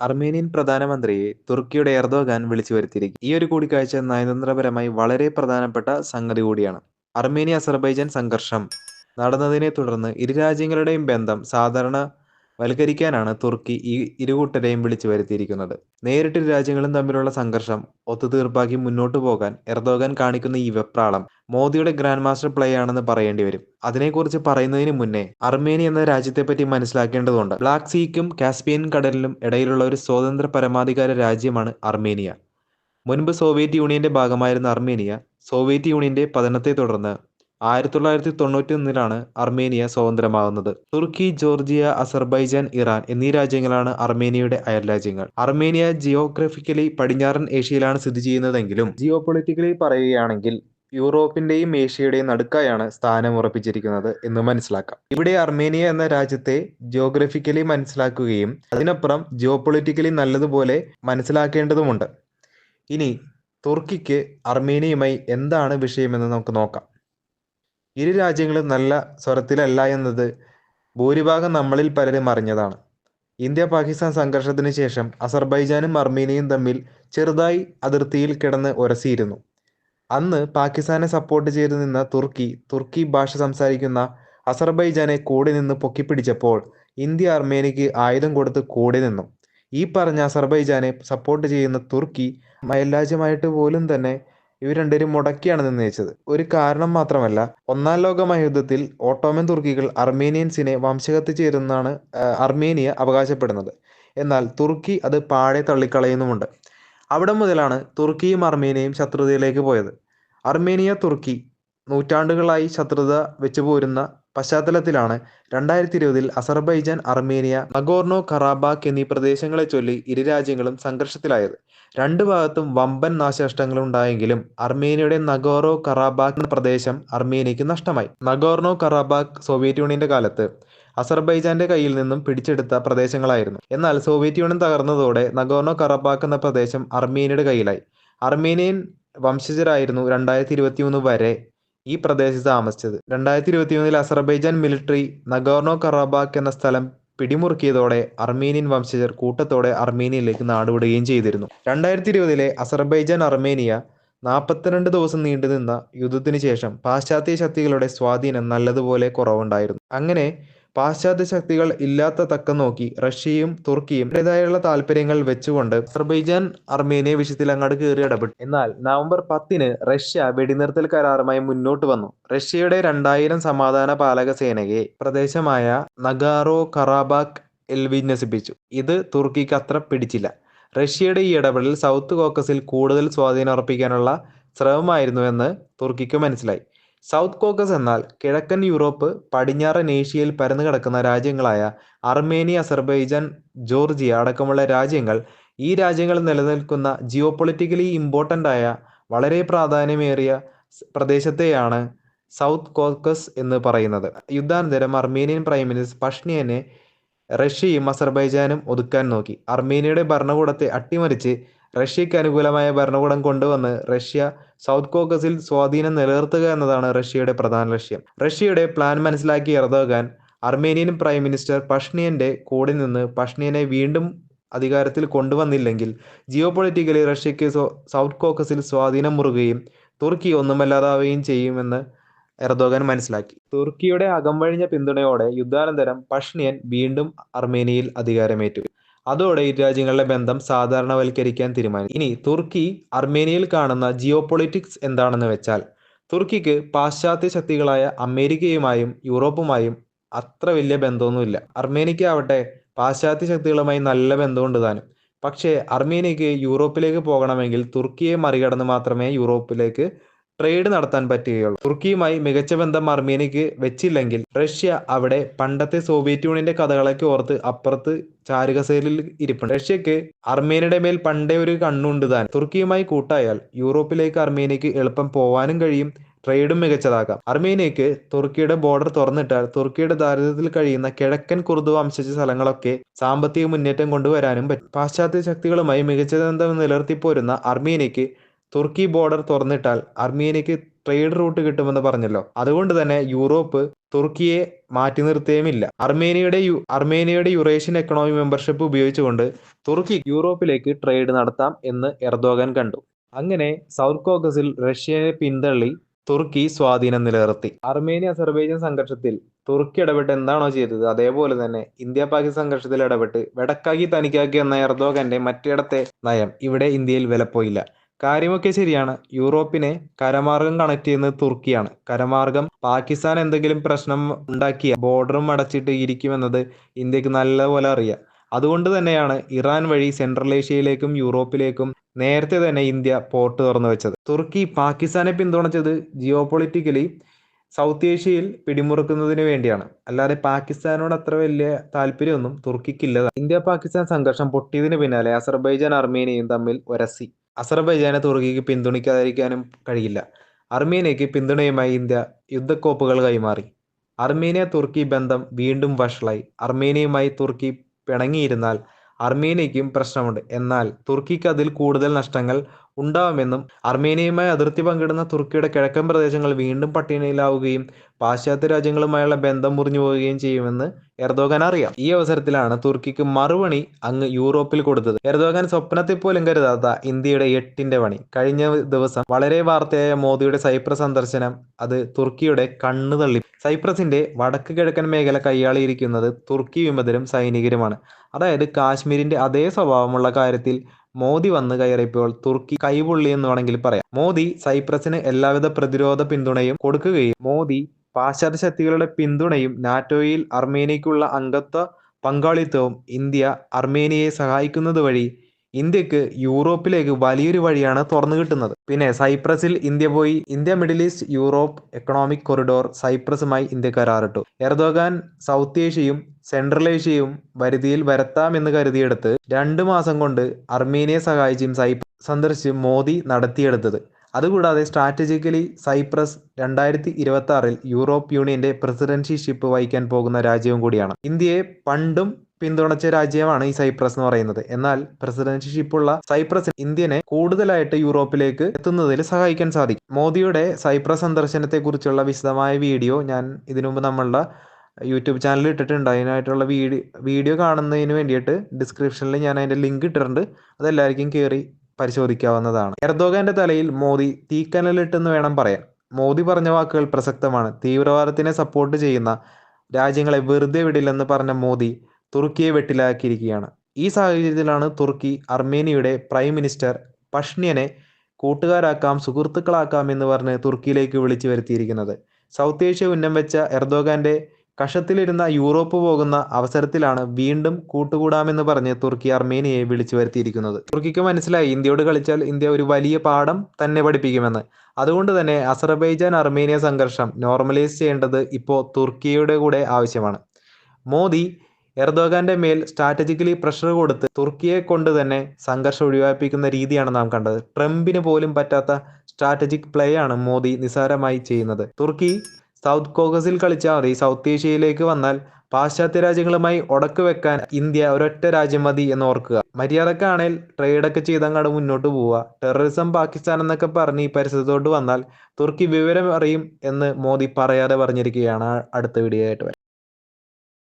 Armenian പ്രധാനമന്ത്രിയെ തുർക്കിയുടെ Erdogan വിളിച്ചു വരുത്തിയിരിക്കും. ഈ ഒരു കൂടിക്കാഴ്ച നയതന്ത്രപരമായി വളരെ പ്രധാനപ്പെട്ട സംഗതി കൂടിയാണ്. അർമേനിയ അസർബൈജാൻ സംഘർഷം നടന്നതിനെ തുടർന്ന് ഇരു രാജ്യങ്ങളുടെയും ബന്ധം സാധാരണ വൽക്കരിക്കാനാണ് തുർക്കി ഈ ഇരുകൂട്ടരെയും വിളിച്ചു വരുത്തിയിരിക്കുന്നത്. നേരിട്ട് രാജ്യങ്ങളും തമ്മിലുള്ള സംഘർഷം ഒത്തുതീർപ്പാക്കി മുന്നോട്ടു പോകാൻ എർദോഗാൻ കാണിക്കുന്ന ഈ വെപ്രാളം മോദിയുടെ ഗ്രാൻഡ് മാസ്റ്റർ പ്ലേ ആണെന്ന് പറയേണ്ടി വരും. അതിനെക്കുറിച്ച് പറയുന്നതിന് മുന്നേ അർമേനിയ എന്ന രാജ്യത്തെപ്പറ്റി മനസ്സിലാക്കേണ്ടതുണ്ട്. ബ്ലാക്ക് സീക്കും കാസ്പിയൻ കടലിലും ഇടയിലുള്ള ഒരു സ്വതന്ത്ര പരമാധികാര രാജ്യമാണ് അർമേനിയ. മുൻപ് സോവിയറ്റ് യൂണിയന്റെ ഭാഗമായിരുന്ന അർമേനിയ സോവിയറ്റ് യൂണിയന്റെ പതനത്തെ തുടർന്ന് ആയിരത്തി തൊള്ളായിരത്തി തൊണ്ണൂറ്റി ഒന്നിലാണ് അർമേനിയ സ്വതന്ത്രമാകുന്നത്. തുർക്കി ജോർജിയ അസർബൈജാൻ ഇറാൻ എന്നീ രാജ്യങ്ങളാണ് അർമേനിയയുടെ അയൽ രാജ്യങ്ങൾ അർമേനിയ ജിയോഗ്രഫിക്കലി പടിഞ്ഞാറൻ ഏഷ്യയിലാണ് സ്ഥിതി ചെയ്യുന്നതെങ്കിലും ജിയോ പൊളിറ്റിക്കലി പറയുകയാണെങ്കിൽ യൂറോപ്പിന്റെയും ഏഷ്യയുടെയും നടുക്കായാണ് സ്ഥാനം ഉറപ്പിച്ചിരിക്കുന്നത് എന്ന് മനസ്സിലാക്കാം. ഇവിടെ അർമേനിയ എന്ന രാജ്യത്തെ ജിയോഗ്രഫിക്കലി മനസ്സിലാക്കുകയും അതിനപ്പുറം ജിയോ പൊളിറ്റിക്കലി നല്ലതുപോലെ മനസ്സിലാക്കേണ്ടതുമുണ്ട്. ഇനി തുർക്കിക്ക് അർമേനിയുമായി എന്താണ് വിഷയമെന്ന് നമുക്ക് നോക്കാം. ഇരു രാജ്യങ്ങളും നല്ല സ്വരത്തിലല്ല എന്നത് ഭൂരിഭാഗം നമ്മളിൽ പലരും അറിഞ്ഞതാണ്. ഇന്ത്യ പാകിസ്ഥാൻ സംഘർഷത്തിന് ശേഷം അസർബൈജാനും അർമീനിയയും തമ്മിൽ ചെറുതായി അതിർത്തിയിൽ കിടന്ന് ഉരസിയിരുന്നു. അന്ന് പാകിസ്ഥാനെ സപ്പോർട്ട് ചെയ്തു നിന്ന തുർക്കി തുർക്കി ഭാഷ സംസാരിക്കുന്ന അസർബൈജാനെ കൂടെ നിന്ന് പൊക്കിപ്പിടിച്ചപ്പോൾ ഇന്ത്യ അർമേനിയക്ക് ആയുധം കൊടുത്ത് കൂടെ നിന്നു. ഈ പറഞ്ഞ അസർബൈജാനെ സപ്പോർട്ട് ചെയ്യുന്ന തുർക്കി അയൽരാജ്യമായിട്ട് പോലും തന്നെ ഇവർ രണ്ടുപേരും മുടക്കിയാണ് നിർണയിച്ചത് ഒരു കാരണം മാത്രമല്ല ഒന്നാം ലോക മഹായുദ്ധത്തിൽ ഓട്ടോമൻ തുർക്കികൾ അർമേനിയൻസിനെ വംശഹത്യ ചെയ്തെന്നാണ് അർമേനിയ അവകാശപ്പെടുന്നത്. എന്നാൽ തുർക്കി അത് പാടെ തള്ളിക്കളയുന്നുമുണ്ട്. അവിടെ മുതലാണ് തുർക്കിയും അർമേനിയയും ശത്രുതയിലേക്ക് പോയത്. അർമേനിയ തുർക്കി നൂറ്റാണ്ടുകളായി ശത്രുത വെച്ചു പോരുന്ന പശ്ചാത്തലത്തിലാണ് രണ്ടായിരത്തി ഇരുപതിൽ അസർബൈജാൻ അർമേനിയ നഗോർണോ കറാബാക്ക് എന്നീ പ്രദേശങ്ങളെ ചൊല്ലി ഇരു രാജ്യങ്ങളും സംഘർഷത്തിലായത്. രണ്ടു ഭാഗത്തും വമ്പൻ നാശനഷ്ടങ്ങൾ ഉണ്ടായെങ്കിലും അർമേനിയയുടെ നഗോറോ കറാബാക്ക് എന്ന പ്രദേശം അർമേനിയക്ക് നഷ്ടമായി. നഗോർണോ കറാബാക്ക് സോവിയറ്റ് യൂണിയന്റെ കാലത്ത് അസർബൈജാന്റെ കയ്യിൽ നിന്നും പിടിച്ചെടുത്ത പ്രദേശങ്ങളായിരുന്നു. എന്നാൽ സോവിയറ്റ് യൂണിയൻ തകർന്നതോടെ നഗോർണോ കറാബാക്ക് എന്ന പ്രദേശം അർമേനിയയുടെ കയ്യിലായി. അർമേനിയൻ വംശജരായിരുന്നു രണ്ടായിരത്തി ഇരുപത്തി മൂന്ന് വരെ ഈ പ്രദേശത്ത് താമസിച്ചത്. രണ്ടായിരത്തി ഇരുപത്തി മൂന്നിൽ അസർബൈജാൻ മിലിറ്ററി നഗോർണോ കറാബാക്ക് എന്ന സ്ഥലം പിടിമുറുക്കിയതോടെ അർമേനിയൻ വംശജർ കൂട്ടത്തോടെ അർമേനിയയിലേക്ക് നാടുവിടുകയും ചെയ്തിരുന്നു. രണ്ടായിരത്തി ഇരുപതിലെ അസർബൈജാൻ അർമേനിയ നാൽപ്പത്തിരണ്ട് ദിവസം നീണ്ടുനിന്ന യുദ്ധത്തിന് ശേഷം പാശ്ചാത്യ ശക്തികളുടെ സ്വാധീനം നല്ലതുപോലെ കുറവുണ്ടായിരുന്നു. അങ്ങനെ പാശ്ചാത്യ ശക്തികൾ ഇല്ലാത്ത തക്കം നോക്കി റഷ്യയും തുർക്കിയും അവരുടേതായുള്ള താല്പര്യങ്ങൾ വെച്ചുകൊണ്ട് അസർബൈജാൻ അർമേനിയ വിഷയത്തിൽ അങ്ങോട്ട് കയറി ഇടപെട്ടു. എന്നാൽ നവംബർ പത്തിന് റഷ്യ വെടിനിർത്തൽ കരാറുമായി മുന്നോട്ട് വന്നു. റഷ്യയുടെ രണ്ടായിരം സമാധാന പാലക സേനയെ പ്രദേശമായ നഗാറോ കറാബാക്ക് എൽ വിന്യസിപ്പിച്ചു ഇത് തുർക്കിക്ക് അത്ര പിടിച്ചില്ല. റഷ്യയുടെ ഈ ഇടപെടൽ സൗത്ത് കോക്കസിൽ കൂടുതൽ സ്വാധീനം ഉറപ്പിക്കാനുള്ള ശ്രമമായിരുന്നുവെന്ന് തുർക്കിക്ക് മനസ്സിലായി. സൗത്ത് കോക്കസ് എന്നാൽ കിഴക്കൻ യൂറോപ്പ് പടിഞ്ഞാറൻ ഏഷ്യയിൽ പരന്നു കിടക്കുന്ന രാജ്യങ്ങളായ അർമേനിയ അസർബൈജാൻ ജോർജിയ അടക്കമുള്ള രാജ്യങ്ങൾ ഈ രാജ്യങ്ങൾ നിലനിൽക്കുന്ന ജിയോ പൊളിറ്റിക്കലി ഇമ്പോർട്ടന്റ് ആയ വളരെ പ്രാധാന്യമേറിയ പ്രദേശത്തെയാണ് സൗത്ത് കോക്കസ് എന്ന് പറയുന്നത്. യുദ്ധാനന്തരം അർമേനിയൻ പ്രൈം മിനിസ്റ്റർ പഷ്നിയനെ റഷ്യയും അസർബൈജാനും ഒതുക്കാൻ നോക്കി. അർമേനിയയുടെ ഭരണകൂടത്തെ അട്ടിമറിച്ച് റഷ്യയ്ക്ക് അനുകൂലമായ ഭരണകൂടം കൊണ്ടുവന്ന് റഷ്യ സൗത്ത് കോക്കസിൽ സ്വാധീനം നിലനിർത്തുക എന്നതാണ് റഷ്യയുടെ പ്രധാന ലക്ഷ്യം. റഷ്യയുടെ പ്ലാൻ മനസ്സിലാക്കി എർദോഗാൻ അർമേനിയൻ പ്രൈം മിനിസ്റ്റർ പഷ്നിയന്റെ കൂടെ നിന്ന് പഷ്നിയനെ വീണ്ടും അധികാരത്തിൽ കൊണ്ടുവന്നില്ലെങ്കിൽ ജിയോ പൊളിറ്റിക്കലി റഷ്യയ്ക്ക് സൗത്ത് കോക്കസിൽ സ്വാധീനം മുറുകയും തുർക്കി ഒന്നുമല്ലാതാവുകയും ചെയ്യുമെന്ന് എർദോഗൻ മനസ്സിലാക്കി. തുർക്കിയുടെ അകംവഴിഞ്ഞ പിന്തുണയോടെ യുദ്ധാനന്തരം പഷ്നിയൻ വീണ്ടും അർമേനിയയിൽ അധികാരമേറ്റു. അതോടെ ഇരു രാജ്യങ്ങളുടെ ബന്ധം സാധാരണവൽക്കരിക്കാൻ തീരുമാനിച്ചു. ഇനി തുർക്കി അർമേനിയയിൽ കാണുന്ന ജിയോ പൊളിറ്റിക്സ് എന്താണെന്ന് വെച്ചാൽ തുർക്കിക്ക് പാശ്ചാത്യ ശക്തികളായ അമേരിക്കയുമായും യൂറോപ്പുമായും അത്ര വലിയ ബന്ധമൊന്നുമില്ല. അർമേനിയക്ക് ആവട്ടെ പാശ്ചാത്യ ശക്തികളുമായി നല്ല ബന്ധമുണ്ട് താനും പക്ഷേ അർമേനിയക്ക് യൂറോപ്പിലേക്ക് പോകണമെങ്കിൽ തുർക്കിയെ മറികടന്ന് മാത്രമേ യൂറോപ്പിലേക്ക് ട്രേഡ് നടത്താൻ പറ്റുകയുള്ളൂ. തുർക്കിയുമായി മികച്ച ബന്ധം അർമേനിയക്ക് വെച്ചില്ലെങ്കിൽ റഷ്യ അവിടെ പണ്ടത്തെ സോവിയറ്റ് യൂണിയന്റെ കഥകളൊക്കെ ഓർത്ത് അപ്പുറത്ത് ചാരുകസേലിൽ ഇരിപ്പുണ്ട്. റഷ്യക്ക് അർമേനിയുടെ മേൽ പണ്ടേ ഒരു കണ്ണുണ്ട് താൻ. തുർക്കിയുമായി കൂട്ടായാൽ യൂറോപ്പിലേക്ക് അർമേനിയക്ക് എളുപ്പം പോവാനും കഴിയും ട്രേഡും മികച്ചതാക്കാം അർമേനിയക്ക് തുർക്കിയുടെ ബോർഡർ തുറന്നിട്ടാൽ തുർക്കിയുടെ ദാരിദ്ര്യത്തിൽ കഴിയുന്ന കിഴക്കൻ കുർദു വംശജ സ്ഥലങ്ങളൊക്കെ സാമ്പത്തിക മുന്നേറ്റം കൊണ്ടുവരാനും പറ്റും. പാശ്ചാത്യ ശക്തികളുമായി മികച്ച ബന്ധം നിലനിർത്തിപ്പോരുന്ന അർമേനിയക്ക് തുർക്കി ബോർഡർ തുറന്നിട്ടാൽ അർമേനിയക്ക് ട്രേഡ് റൂട്ട് കിട്ടുമെന്ന് പറഞ്ഞല്ലോ. അതുകൊണ്ട് തന്നെ യൂറോപ്പ് തുർക്കിയെ മാറ്റി നിർത്തുകയുമില്ല അർമേനിയയുടെ അർമേനിയയുടെ യുറേഷ്യൻ എക്കണോമി മെമ്പർഷിപ്പ് ഉപയോഗിച്ചുകൊണ്ട് തുർക്കി യൂറോപ്പിലേക്ക് ട്രേഡ് നടത്താം എന്ന് എർദോഗൻ കണ്ടു. അങ്ങനെ സൗത്ത് കോക്കസിൽ റഷ്യയെ പിന്തള്ളി തുർക്കി സ്വാധീനം നിലനിർത്തി. അർമേനിയ അസർബൈജാൻ സംഘർഷത്തിൽ തുർക്കി ഇടപെട്ട് എന്താണോ ചെയ്തത് അതേപോലെ തന്നെ ഇന്ത്യ പാകിസ്ഥാൻ സംഘർഷത്തിൽ ഇടപെട്ട് വെടക്കാക്കി തനിക്കാക്കി എന്ന എർദോഗന്റെ മറ്റിടത്തെ നയം ഇവിടെ ഇന്ത്യയിൽ വിലപ്പോയില്ല. കാര്യമൊക്കെ ശരിയാണ്. യൂറോപ്പിനെ കരമാർഗം കണക്ട് ചെയ്യുന്നത് തുർക്കിയാണ്. കരമാർഗം പാകിസ്ഥാൻ എന്തെങ്കിലും പ്രശ്നം ഉണ്ടാക്കിയ ബോർഡറും അടച്ചിട്ട് ഇരിക്കുമെന്നത് ഇന്ത്യയ്ക്ക് നല്ലപോലെ അറിയാം. അതുകൊണ്ട് തന്നെയാണ് ഇറാൻ വഴി സെൻട്രൽ ഏഷ്യയിലേക്കും യൂറോപ്പിലേക്കും നേരത്തെ തന്നെ ഇന്ത്യ പോർട്ട് തുറന്നു വെച്ചത്. തുർക്കി പാകിസ്ഥാനെ പിന്തുണച്ചത് ജിയോ പൊളിറ്റിക്കലി സൗത്ത് ഏഷ്യയിൽ പിടിമുറുക്കുന്നതിന് വേണ്ടിയാണ്. അല്ലാതെ പാകിസ്ഥാനോട് അത്ര വലിയ താല്പര്യമൊന്നും തുർക്കിക്കില്ല. ഇന്ത്യ പാകിസ്ഥാൻ സംഘർഷം പൊട്ടിയതിന് പിന്നാലെ അസർബൈജാൻ അർമേനിയയും തമ്മിൽ ഉരസി അസർബൈജാനെ തുർക്കിക്ക് പിന്തുണയ്ക്കാതിരിക്കാനും കഴിയില്ല. അർമേനിയയ്ക്ക് പിന്തുണയുമായി ഇന്ത്യ യുദ്ധക്കോപ്പുകൾ കൈമാറി. അർമീനിയ തുർക്കി ബന്ധം വീണ്ടും വഷളായി. അർമേനിയയുമായി തുർക്കി പിണങ്ങിയിരുന്നാൽ അർമേനിയയ്ക്കും പ്രശ്നമുണ്ട്. എന്നാൽ തുർക്കിക്ക് അതിൽ കൂടുതൽ നഷ്ടങ്ങൾ ഉണ്ടാവുമെന്നും അർമേനിയയുമായി അതിർത്തി പങ്കിടുന്ന തുർക്കിയുടെ കിഴക്കൻ പ്രദേശങ്ങൾ വീണ്ടും പട്ടിണിയിലാവുകയും പാശ്ചാത്യ രാജ്യങ്ങളുമായുള്ള ബന്ധം മുറിഞ്ഞു പോവുകയും ചെയ്യുമെന്ന് എർദോഗൻ അറിയാം. ഈ അവസരത്തിലാണ് തുർക്കിക്ക് മറുപണി അങ്ങ് യൂറോപ്പിൽ കൊടുത്തത്. എർദോഗൻ സ്വപ്നത്തിൽ പോലും കരുതാത്ത ഇന്ത്യയുടെ എട്ടിന്റെ പണി. കഴിഞ്ഞ ദിവസം വളരെ വാർത്തയായ മോദിയുടെ സൈപ്രസ് സന്ദർശനം അത് തുർക്കിയുടെ കണ്ണു തള്ളി. സൈപ്രസിന്റെ വടക്ക് കിഴക്കൻ മേഖല കൈയാളിയിരിക്കുന്നത് തുർക്കി വിമതരും സൈനികരുമാണ്. അതായത് കാശ്മീരിന്റെ അതേ സ്വഭാവമുള്ള കാര്യത്തിൽ മോദി വന്നു കയറിയപ്പോൾ തുർക്കി കൈപൊള്ളി എന്ന് വേണമെങ്കിൽ പറയാം. മോദി സൈപ്രസിന് എല്ലാവിധ പ്രതിരോധ പിന്തുണയും കൊടുക്കുകയും മോദി പാശ്ചാത്യ ശക്തികളുടെ പിന്തുണയും നാറ്റോയിൽ അർമേനിയയ്ക്കുള്ള അംഗത്വ പങ്കാളിത്തവും ഇന്ത്യ അർമേനിയയെ സഹായിക്കുന്നത് വഴി ഇന്ത്യയ്ക്ക് യൂറോപ്പിലേക്ക് വലിയൊരു വഴിയാണ് തുറന്നു കിട്ടുന്നത്. പിന്നെ സൈപ്രസിൽ ഇന്ത്യ പോയി India Middle East Europe economic corridor സൈപ്രസുമായി India കരാറിട്ടു. എർദോഗാൻ സൗത്ത് ഏഷ്യയും സെൻട്രൽ ഏഷ്യയും വരുതിയിൽ വരുത്താമെന്ന് കരുതിയെടുത്ത് രണ്ടു മാസം കൊണ്ട് അർമേനിയെ സഹായിച്ചും സൈപ്രസ് സന്ദർശിച്ച് മോദി നടത്തിയെടുത്തത്. അതുകൂടാതെ സ്ട്രാറ്റജിക്കലി സൈപ്രസ് രണ്ടായിരത്തി ഇരുപത്തി ആറിൽ യൂറോപ്പ് യൂണിയന്റെ പ്രസിഡൻഷിപ്പ് വഹിക്കാൻ പോകുന്ന രാജ്യവും കൂടിയാണ്. ഇന്ത്യയെ പണ്ടും പിന്തുണച്ച രാജ്യമാണ് ഈ സൈപ്രസ് എന്ന് പറയുന്നത്. എന്നാൽ പ്രസിഡൻഷിപ്പുള്ള സൈപ്രസ് ഇന്ത്യനെ കൂടുതലായിട്ട് യൂറോപ്പിലേക്ക് എത്തുന്നതിൽ സഹായിക്കാൻ സാധിക്കും. മോദിയുടെ സൈപ്രസ് സന്ദർശനത്തെ കുറിച്ചുള്ള വിശദമായ വീഡിയോ ഞാൻ ഇതിനു മുമ്പ് നമ്മളുടെ യൂട്യൂബ് ചാനലിൽ ഇട്ടിട്ടുണ്ട്. അതിനായിട്ടുള്ള വീഡിയോ വീഡിയോ കാണുന്നതിന് വേണ്ടിയിട്ട് ഡിസ്ക്രിപ്ഷനിൽ ഞാൻ അതിന്റെ ലിങ്ക് ഇട്ടിട്ടുണ്ട്. അതെല്ലാവർക്കും കയറി പരിശോധിക്കാവുന്നതാണ്. എർദോഗാന്റെ തലയിൽ മോദി തീക്കനലിട്ടെന്ന് വേണം പറയാൻ. മോദി പറഞ്ഞ വാക്കുകൾ പ്രസക്തമാണ്. തീവ്രവാദത്തിനെ സപ്പോർട്ട് ചെയ്യുന്ന രാജ്യങ്ങളെ വെറുതെ വിടില്ലെന്ന് പറഞ്ഞ മോദി തുർക്കിയെ വെട്ടിലാക്കിയിരിക്കുകയാണ്. ഈ സാഹചര്യത്തിലാണ് തുർക്കി അർമേനിയയുടെ പ്രൈം മിനിസ്റ്റർ പഷ്ണിയനെ കൂട്ടുകാരാക്കാം സുഹൃത്തുക്കളാക്കാം എന്ന് പറഞ്ഞ് തുർക്കിയിലേക്ക് വിളിച്ചു വരുത്തിയിരിക്കുന്നത്. സൗത്ത് ഏഷ്യ ഉന്നം വെച്ച എർദോഗാന്റെ കഷത്തിലിരുന്ന യൂറോപ്പ് പോകുന്ന അവസരത്തിലാണ് വീണ്ടും കൂട്ടുകൂടാമെന്ന് പറഞ്ഞ് തുർക്കി അർമേനിയയെ വിളിച്ചു വരുത്തിയിരിക്കുന്നത്. തുർക്കിക്ക് മനസ്സിലായി ഇന്ത്യയോട് കളിച്ചാൽ ഇന്ത്യ ഒരു വലിയ പാഠം തന്നെ പഠിപ്പിക്കുമെന്ന്. അതുകൊണ്ട് തന്നെ അസർബൈജാൻ അർമേനിയ സംഘർഷം നോർമലൈസ് ചെയ്യേണ്ടത് ഇപ്പോൾ തുർക്കിയുടെ കൂടെ ആവശ്യമാണ്. മോദി എർദോഗാന്റെ മേൽ സ്ട്രാറ്റജിക്കലി പ്രഷർ കൊടുത്ത് തുർക്കിയെ കൊണ്ട് തന്നെ സംഘർഷം ഒഴിവാപ്പിക്കുന്ന രീതിയാണ് നാം കണ്ടത്. ട്രംപിന് പോലും പറ്റാത്ത സ്ട്രാറ്റജിക് പ്ലേ ആണ് മോദി നിസാരമായി ചെയ്യുന്നത്. തുർക്കി സൗത്ത് കോക്കസിൽ കളിച്ചാൽ മതി സൗത്ത് ഏഷ്യയിലേക്ക് വന്നാൽ പാശ്ചാത്യ രാജ്യങ്ങളുമായി ഉടക്ക് വെക്കാൻ ഇന്ത്യ ഒരൊറ്റ രാജ്യം മതി എന്ന് ഓർക്കുക. മര്യാദക്കാണേൽ ട്രേഡൊക്കെ ചെയ്തങ്ങാട് മുന്നോട്ട് പോവുക. ടെററിസം പാകിസ്ഥാൻ എന്നൊക്കെ പറഞ്ഞ് ഈ പരിസരത്തോട്ട് വന്നാൽ തുർക്കി വിവരം അറിയും എന്ന് മോദി പറയാതെ പറഞ്ഞിരിക്കുകയാണ് അടുത്ത വീഡിയോ ആയിട്ട്